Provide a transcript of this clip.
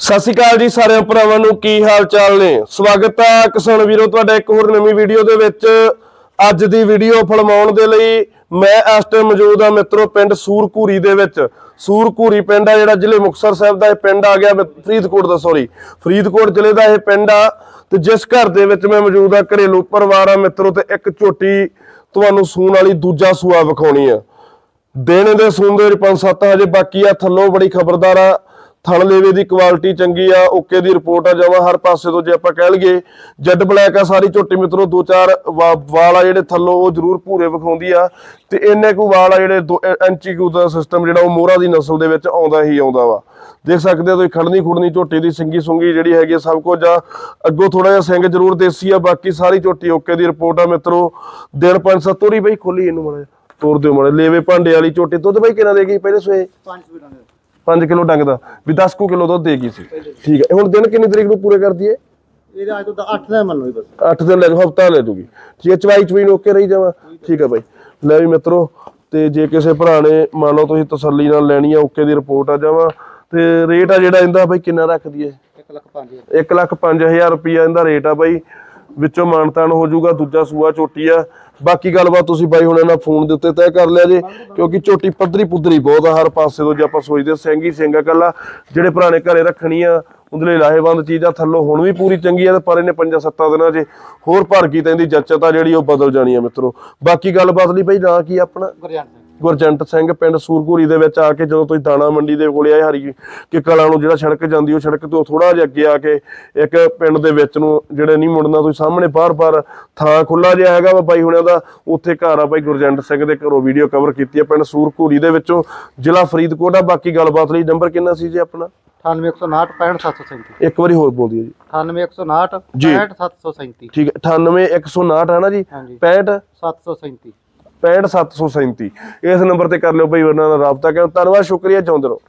ਸਤਿ ਸ਼੍ਰੀ ਅਕਾਲ ਜੀ ਸਾਰਿਆਂ ਭਰਾਵਾਂ ਨੂੰ, ਕੀ ਹਾਲ ਚਾਲ ਨੇ? ਸਵਾਗਤ ਹੈ ਕਿਸਾਨ ਵੀਰੋ, ਤੁਹਾਡਾ ਇੱਕ ਹੋਰ ਨਵੀਂ ਵੀਡੀਓ ਦੇ ਵਿੱਚ। ਅੱਜ ਦੀ ਵੀਡੀਓ ਫਿਲਮਾਉਣ ਦੇ ਲਈ ਮੈਂ ਇਸ ਟਾਈਮ ਮੌਜੂਦ ਹਾਂ ਮਿੱਤਰੋ ਪਿੰਡ ਸੂਰਕੂਰੀ ਦੇ ਵਿੱਚ। ਸੂਰਕੂਰੀ ਪਿੰਡ ਆ ਜਿਹੜਾ ਜ਼ਿਲ੍ਹੇ ਮੁਕਤਸਰ ਸਾਹਿਬ ਦਾ ਇਹ ਪਿੰਡ ਆ ਗਿਆ ਮ- ਫਰੀਦਕੋਟ ਦਾ ਸੌਰੀ ਫਰੀਦਕੋਟ ਜ਼ਿਲ੍ਹੇ ਦਾ ਇਹ ਪਿੰਡ ਆ ਤੇ ਜਿਸ ਘਰ ਦੇ ਵਿੱਚ ਮੈਂ ਮੌਜੂਦ ਆ ਘਰੇਲੂ ਪਰਿਵਾਰ ਆ ਮਿੱਤਰੋ ਤੇ ਇੱਕ ਝੋਟੀ ਤੁਹਾਨੂੰ ਸੂਣ ਵਾਲੀ ਦੂਜਾ ਸੂਆ ਵਿਖਾਉਣੀ ਆ। ਦਿਨ ਦੇ ਸੂੰਦੇ ਪੰਜ ਸੱਤ ਹਜੇ ਬਾਕੀ ਆ, ਥੱਲੋਂ ਬੜੀ ਖਬਰਦਾਰ ਆ। ਥਣ ਲੇਵੇ ਦੀ ਕੁਆਲਿਟੀ ਚੰਗੀ ਆ ਓਕੇ ਦੀ ਰਿਪੋਰਟ ਆ ਜਮਾ ਹਰ ਪਾਸੇ ਤੋਂ ਜੇ ਆਪਾਂ ਕਹਿ ਲਈਏ ਜੈਡ ਬਲੈਕ ਆ ਸਾਰੀ ਝੋਟੀ ਮਿੱਤਰੋ ਦੋ ਚਾਰ ਵਾਲ ਆ ਜਿਹੜੇ ਥੱਲੋਂ ਉਹ ਜ਼ਰੂਰ ਭੂਰੇ ਵਿਖਾਉਂਦੀ ਆ ਤੇ ਇੰਨੇ ਕੁ ਵਾਲ ਆ ਜਿਹੜੇ ਦੋ- ਕੁ ਦਾ ਸਿਸਟਮ ਜਿਹੜਾ ਉਹ ਮੋਹਰਾ ਦੀ ਨਸਲ ਦੇ ਵਿੱਚ ਆਉਂਦਾ ਹੀ ਆਉਂਦਾ ਵਾ। ਦੇਖ ਸਕਦੇ ਹੋ ਤੁਸੀਂ ਖੜਨੀ ਖੁੜਨੀ ਝੋਟੀ ਦੀ ਸਿੰਗੀ ਸੁੰਗੀ ਜਿਹੜੀ ਹੈਗੀ ਆ, ਸਭ ਕੁਝ ਆ। ਅੱਗੋਂ ਥੋੜਾ ਜਿਹਾ ਸਿੰਘ ਜ਼ਰੂਰ ਦੇਸੀ ਆ ਬਾਕੀ ਸਾਰੀ ਝੋਟੀ ਓਕੇ ਦੀ ਰਿਪੋਰਟ ਆ ਮਿੱਤਰੋ। ਦਿਨ ਪੰਜ ਸੱਤ ਤੋਰੀ ਬਈ ਖੋਲੀ ਇਹਨੂੰ ਮਾੜਾ ਜਿਹਾ। ਦਿਓ ਮਾੜੇ ਲੇਵੇ ਭਾਂਡੇ ਵਾਲੀ ਝੋਟੀ ਦੁੱਧ ਬਈ ਕਿੰਨਾ ਦੇਗੀ ਪਹਿਲੇ ਸੋਏ? 5 ਕਿਲੋ ਡੰਗ ਦਾ ਵੀ 10 ਕੁ ਕਿਲੋ ਦੁੱਧ ਦੇਗੀ ਸੀ। ਠੀਕ ਹੈ ਹੁਣ ਦਿਨ ਕਿੰਨੀ ਤਰੀਕ ਨੂੰ ਪੂਰੇ ਕਰ ਦਈਏ ਇਹਦਾ ਅੱਜ ਤੋਂ 8 ਦਾ ਮੰਨੋ ਹੀ ਬਸ। 8 ਦਿਨ ਲੈ ਹਫਤਾ ਲੈ ਜੂਗੀ। ਠੀਕ ਹੈ ਚਵਾਈ ਚਵਾਈ ਨੂੰ ਓਕੇ ਰਹੀ ਜਾਵਾ? ਠੀਕ ਹੈ ਬਾਈ। ਲੈ ਵੀ ਮਿੱਤਰੋ ਤੇ ਜੇ ਕਿਸੇ ਭਰਾ ਨੇ ਮੰਨ ਲਓ ਤੁਸੀਂ ਤਸੱਲੀ ਨਾਲ ਲੈਣੀ ਆ ਓਕੇ ਦੀ ਰਿਪੋਰਟ ਆ ਜਾਵਾ ਤੇ ਰੇਟ ਆ ਜਿਹੜਾ ਇਹਦਾ ਬਾਈ ਕਿੰਨਾ ਰੱਖ ਦਈਏ? 1 ਲੱਖ 5 1 ਲੱਖ 5000 ਰੁਪਿਆ ਇਹਦਾ ਰੇਟ ਆ ਬਾਈ। ਵਿੱਚੋਂ ਮਾਨਤਾਨ ਹੋ ਜਾਊਗਾ ਦੂਜਾ ਸੂਆ ਝੋਟੀ ਆ ਬਾਕੀ ਗੱਲਬਾਤ ਤੁਸੀਂ ਬਾਈ ਹੁਣ ਇਹਨਾਂ ਫੋਨ ਦੇ ਉੱਤੇ ਤੈਅ ਕਰ ਲਿਆ ਜੇ ਕਿਉਂਕਿ ਝੋਟੀ ਪੱਧਰੀ ਪੁੱਧਰੀ ਬਹੁਤ ਆ ਹਰ ਪਾਸੇ ਤੋਂ ਜੇ ਆਪਾਂ ਸੋਚਦੇ ਸਿੰਘੀ ਸਿੰਘ ਆ ਕੱਲਾ ਜਿਹੜੇ ਪੁਰਾਣੇ ਘਰੇ ਰੱਖਣੀ ਆ ਉਹਦੇ ਲਈ ਲਾਹੇਵੰਦ ਚੀਜ਼ ਆ ਥੱਲੋਂ ਹੁਣ ਵੀ ਪੂਰੀ ਚੰਗੀ ਆ ਤੇ ਪਰ ਇਹਨੇ ਪੰਜਾਂ ਸੱਤਾਂ ਦਿਨਾਂ 'ਚ ਹੋਰ ਭਰ ਤਾਂ ਇਹਦੀ ਜੱਚਤ ਆ ਜਿਹੜੀ ਉਹ ਬਦਲ ਜਾਣੀ ਆ ਮਿੱਤਰੋ। ਬਾਕੀ ਗੱਲਬਾਤ ਲਈ ਬਾਈ ਨਾਂ ਕੀ ਆਪਣਾ? ਗੁਰਜੰਟ ਸਿੰਘ। ਗੁਰਜੰਟ ਸਿੰਘ ਪਿੰਡ ਸੂਰਪੁਰੀ ਦੇ ਵਿੱਚ ਆ ਕੇ ਜਦੋਂ ਤੁਸੀਂ ਦਾਣਾ ਮੰਡੀ ਦੇ ਕੋਲੇ ਆਏ ਹਰੀ ਕਿ ਕਲਾਂ ਨੂੰ ਜਿਹੜਾ ਸੜਕ ਜਾਂਦੀ ਉਹ ਸੜਕ ਤੋਂ ਥੋੜਾ ਜਿਹਾ ਅੱਗੇ ਆ ਕੇ ਇੱਕ ਪਿੰਡ ਦੇ ਵਿੱਚ ਨੂੰ ਜਿਹੜੇ ਨਹੀਂ ਮੁੜਨਾ ਤੁਸੀਂ ਸਾਹਮਣੇ ਬਾਰ-ਬਾਰ ਥਾਂ ਖੁੱਲਾ ਜਿਹਾ ਹੈਗਾ ਵਾ ਬਾਈ ਹੁਣਿਆਂ ਦਾ ਉੱਥੇ ਘਰ ਆ ਬਾਈ ਗੁਰਜੰਟ ਸਿੰਘ ਦੇ ਘਰੋਂ ਵੀਡੀਓ ਕਵਰ ਕੀਤੀ ਹੈ ਪਿੰਡ ਸੂਰਪੁਰੀ ਦੇ ਵਿੱਚੋਂ ਜ਼ਿਲ੍ਹਾ ਫਰੀਦਕੋਟ ਆ ਬਾਕੀ ਗੱਲਬਾਤ ਲਈ ਨੰਬਰ ਕਿੰਨਾ ਸੀ ਜੀ ਆਪਣਾ? 98159 65737 ਇੱਕ ਵਾਰੀ ਹੋਰ ਬੋਲ ਦਿਓ ਜੀ। 98159 ਜੀ। 65737 ਠੀਕ ਹੈ 98159 ਹੈ ਨਾ ਜੀ? ਹਾਂਜੀ। 65 737 65737 ਇਸ ਨੰਬਰ ਤੇ ਕਰ ਲਿਓ ਭਾਈ ਉਹਨਾਂ ਦਾ ਰਾਬਤਾ। ਕਰੋ ਧੰਨਵਾਦ, ਸ਼ੁਕਰੀਆ। ਚਾਹੁੰਦੇ ਰਹੋ।